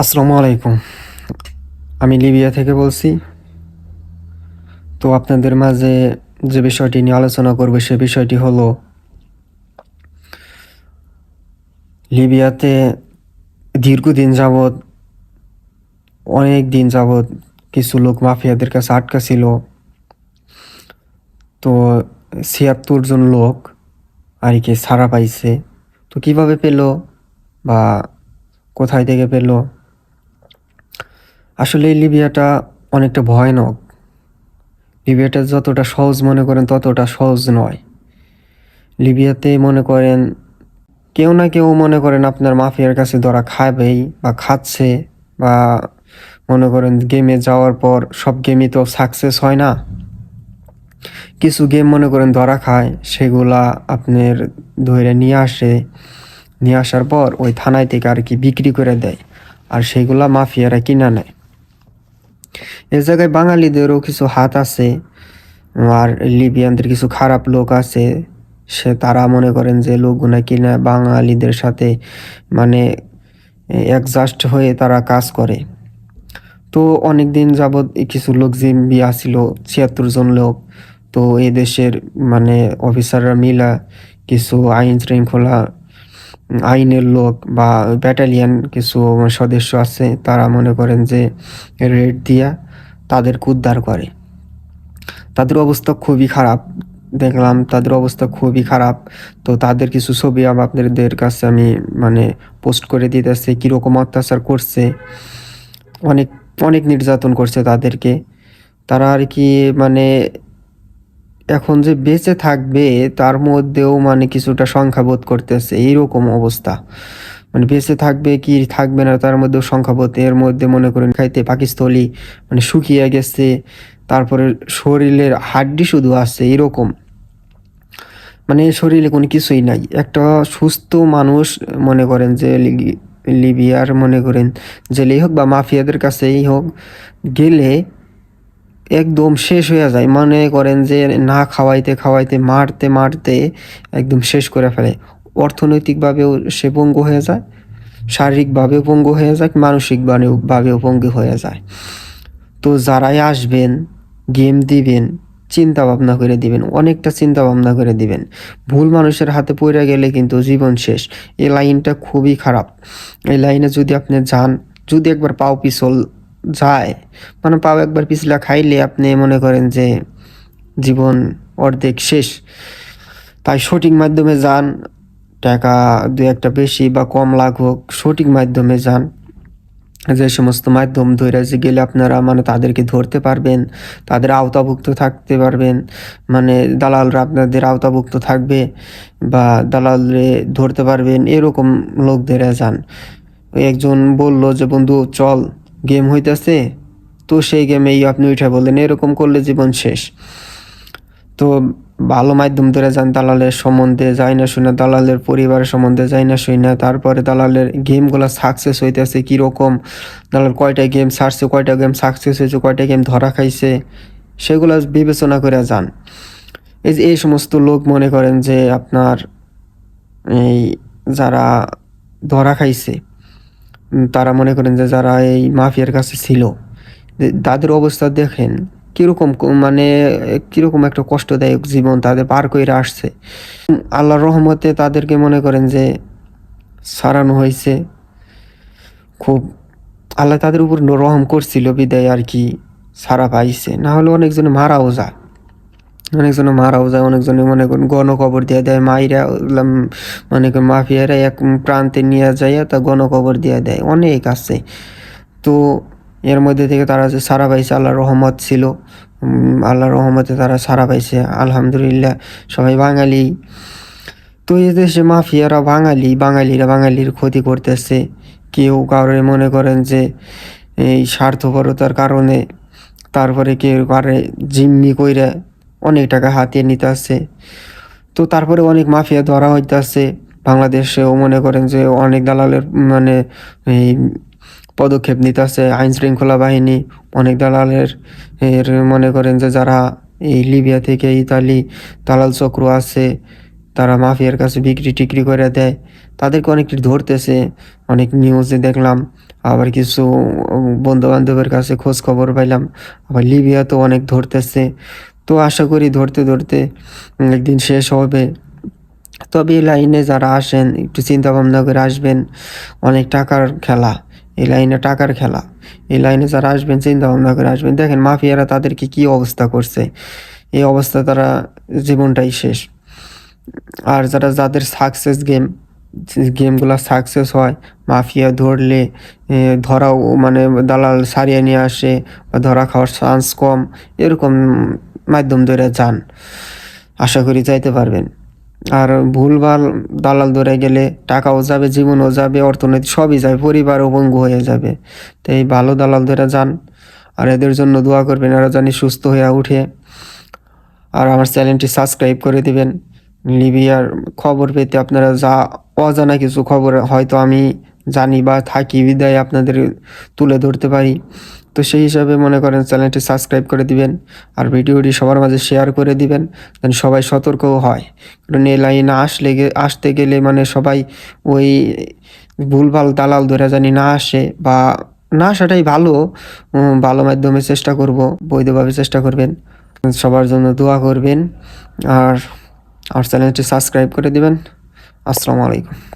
আসসালামু আলাইকুম। আমি লিবিয়া থেকে বলছি। তো আপনাদের মাঝে যে বিষয়টি নিয়ে আলোচনা করব, সে বিষয়টি হলো, লিবিয়াতে দীর্ঘদিন যাবৎ, অনেক দিন যাবৎ কিছু লোক মাফিয়াদের কাছে আটকা ছিল। তো ছিয়াত্তর জন লোক আর কি ছাড়া পাইছে। তো কীভাবে পেল বা কোথায় থেকে পেল? আসলে লিবিয়াটা অনেকটা ভয়ানক। লিবিয়াটা যতটা সহজ মনে করেন, ততটা সহজ নয়। লিবিয়াতে মনে করেন, কেউ না কেউ মনে করেন আপনার মাফিয়ার কাছে ধরা খাবেই বা খাচ্ছে বা মনে করেন গেমে যাওয়ার পর সব গেমই তো সাকসেস হয় না। কিছু গেম মনে করেন ধরা খায়, সেগুলা আপনার ধরে নিয়ে আসে। নিয়ে আসার পর ওই থানায় থেকে আর কি বিক্রি করে দেয়। আর সেগুলা মাফিয়ারা কিনা নেয়। এ জায়গায় বাঙালিদেরও কিছু হাত আছে, আর লিবিয়ানদের কিছু খারাপ লোক আছে। সে তারা মনে করেন যে লোকগুনা কিনা বাঙালিদের সাথে মানে অ্যাডজাস্ট হয়ে তারা কাজ করে। তো অনেক দিন যাবৎ কিছু লোক জিম্বি আসিল ছিয়াত্তর জন লোক। তো এই দেশের মানে অফিসাররা মিলা কিছু আইন শৃঙ্খলা আইনের লোক বা ব্যাটালিয়ান কিছু সদস্য আছে, তারা মনে করেন যে রেড দিয়া তাদেরকে উদ্ধার করে। তাদের অবস্থা খুবই খারাপ। দেখলাম তাদের অবস্থা খুবই খারাপ। তো তাদের কিছু ছবি আপনাদের কাছে আমি মানে পোস্ট করে দিতেছি, কীরকম অত্যাচার করছে। অনেক অনেক নির্যাতন করছে তাদেরকে। তারা আর কি মানে এখন যে বেঁচে থাকবে, তার মধ্যেও মানে কিছুটা সংখ্যাবোধ করতেছে। এইরকম অবস্থা। মানে বেঁচে থাকবে কি থাকবে না, তার মধ্যেও সংখ্যাবোধ। এর মধ্যে মনে করেন খাইতে পাকিস্তলি মানে শুকিয়ে গেছে, তারপরে শরীরের হাড্ডি শুধু আছে এরকম মানে শরীরে কোনো কিছুই নাই। একটা সুস্থ মানুষ মনে করেন যে লিবিয়ার মনে করেন জেলেই হোক বা মাফিয়াদের কাছেই হোক, গেলে একদম শেষ হয়ে যায়। মনে করেন যে না খাওয়াইতে খাওয়াইতে, মারতে মারতে একদম শেষ করে ফেলে। অর্থনৈতিকভাবেও সে পঙ্গু হয়ে যায়, শারীরিকভাবেও পঙ্গু হয়ে যায়, মানসিকভাবেও ভাবেও পঙ্গু হয়ে যায়। তো যারাই আসবেন, গেম দিবেন চিন্তা ভাবনা করে দিবেন, অনেকটা চিন্তা ভাবনা করে দিবেন, ভুল মানুষের হাতে পড়ে গেলে কিন্তু জীবন শেষ। এই লাইনটা খুবই খারাপ। এই লাইনে যদি আপনি যান, যদি একবার পাও পিছল যায়। মানে পাও একবার পিছলা খাইলে আপনি মনে করেন যে জীবন অর্ধেক শেষ। তাই সঠিক মাধ্যমে যান, টাকা দু একটা বেশি বা কম লাগুক, সঠিক মাধ্যমে যান। যে সমস্ত মাধ্যম ধরে যে গেলে আপনারা মানে তাদেরকে ধরতে পারবেন, তাদের আওতাভুক্ত থাকতে পারবেন। মানে দালালরা আপনাদের আওতাভুক্ত থাকবে বা দালালরে ধরতে পারবেন, এরকম লোকদের যান। একজন বলল যে, বন্ধু, চল। গেম হইতেছে, তো সেই গেমেই আপনি উঠে বললেন, এরকম করলে জীবন শেষ। তো ভালো মাধ্যম ধরে যান দালালের সম্বন্ধে, যাই না শুনে দালালের পরিবারের সম্বন্ধে যাই না শুই না, তারপরে দালালের গেমগুলো সাকসেস হইতেছে কীরকম, দালাল কয়টা গেম ছাড়ছে, কয়টা গেম সাকসেস হয়েছে, কয়টা গেম ধরা খাইছে, সেগুলো বিবেচনা করে যান। এই যে এই সমস্ত লোক মনে করেন যে আপনার এই যারা ধরা খাইছে তারা মনে করেন যে যারা এই মাফিয়ার কাছে ছিল তাদের অবস্থা দেখেন কীরকম মানে কীরকম একটা কষ্টদায়ক জীবন তাদের পার করে আসছে। আল্লাহর রহমতে তাদেরকে মনে করেন যে সারানো হয়েছে। খুব আল্লাহ তাদের উপর রহম করছিল, বিদায় আর কি সারা পাইছে। না হলে অনেকজনে মারাও যায়। অনেকজনে মারাও যায় অনেকজনে মনে করেন গণকবর দিয়ে দেয় মাইরা মনে করেন মাফিয়ারা এক প্রান্তে নিয়ে যায় তা গণকবর দিয়ে দেয় অনেক আছে। তো এর মধ্যে থেকে তারা যে সারা পাইছে আল্লাহ রহমত ছিল উম, আল্লাহর রহমতে তারা সারা পাইছে আলহামদুলিল্লাহ সবাই বাঙালি। তো এই দেশে মাফিয়ারা বাঙালি বাঙালিরা বাঙালির ক্ষতি করতেছে। কেউ কারোর মনে করেন যে এই স্বার্থপরতার কারণে তারপরে কেউ কারে জিম্মি কইরা অনেক টাকা হাতিয়ে নিতে আসছে তো তারপরে অনেক মাফিয়া ধরা হইতেছে বাংলাদেশেও মনে করেন যে অনেক দালালের মানে এই পদক্ষেপ নিতে নিতেছে আইন শৃঙ্খলা বাহিনী, অনেক দালালের, এর মনে করেন যে যারা এই লিবিয়া থেকে ইতালি দালাল চক্র আছে, তারা মাফিয়ার কাছে বিক্রি টিক্রি করে দেয়। তাদেরকে অনেক ধরতেছে, অনেক নিউজে দেখলাম। আবার কিছু বন্ধু বান্ধবের কাছে খোঁজ খবর পাইলাম। আবার লিবিয়া তো অনেক ধরতেছে। তো আশা করি ধরতে ধরতে একদিন শেষ হবে। তবে এই লাইনে যারা আসেন, একটু চিন্তা ভাবনা করে আসবেন, অনেক টাকার খেলা, এই লাইনে টাকার খেলা, এই লাইনে যারা আসবেন চিন্তা ভাবনা করে আসবেন। দেখেন মাফিয়ারা তাদেরকে কি অবস্থা করছে, এই অবস্থা তারা জীবনটাই শেষ। আর যারা, যাদের সাকসেস গেম গেমগুলো সাকসেস হয়, মাফিয়া ধরলে ধরাও মানে দালাল সারিয়ে নিয়ে আসে, বা ধরা খাওয়ার চান্স কম, এরকম মাধ্যম ধরে যান। আশা করি যাইতে পারবেন। আর ভুলভাল দালাল ধরে গেলে টাকাও যাবে, জীবনও যাবে অর্থনীতি সবই যাবে পরিবারও ভঙ্গু হয়ে যাবে। তো এই ভালো দালাল ধরে যান। আর এদের জন্য দোয়া করবেন, এরা জানি সুস্থ হয়ে উঠে। আর আমার চ্যানেলটি সাবস্ক্রাইব করে দিবেন। লিবিয়ার খবর পেতে আপনারা যা অজানা কিছু খবর, হয়তো আমি জানি বা থাকি, বিদায় আপনাদের তুলে ধরতে পারি। তো সেই হিসাবে মনে করেন চ্যানেলটি সাবস্ক্রাইব করে দিবেন আর ভিডিওটি সবার মাঝে শেয়ার করে দিবেন যেন সবাই সতর্কও হয়। কারণ এই লাইনে আসলে আসতে গেলে মানে সবাই ওই ভুলভাল দালাল ধরে জানি না আসে বা না আসাটাই ভালো। ভালো মাধ্যমে চেষ্টা করব, বৈধভাবে চেষ্টা করবেন। সবার জন্য দোয়া করবেন আর আর চ্যানেলটি সাবস্ক্রাইব করে দিবেন। আসসালামু আলাইকুম।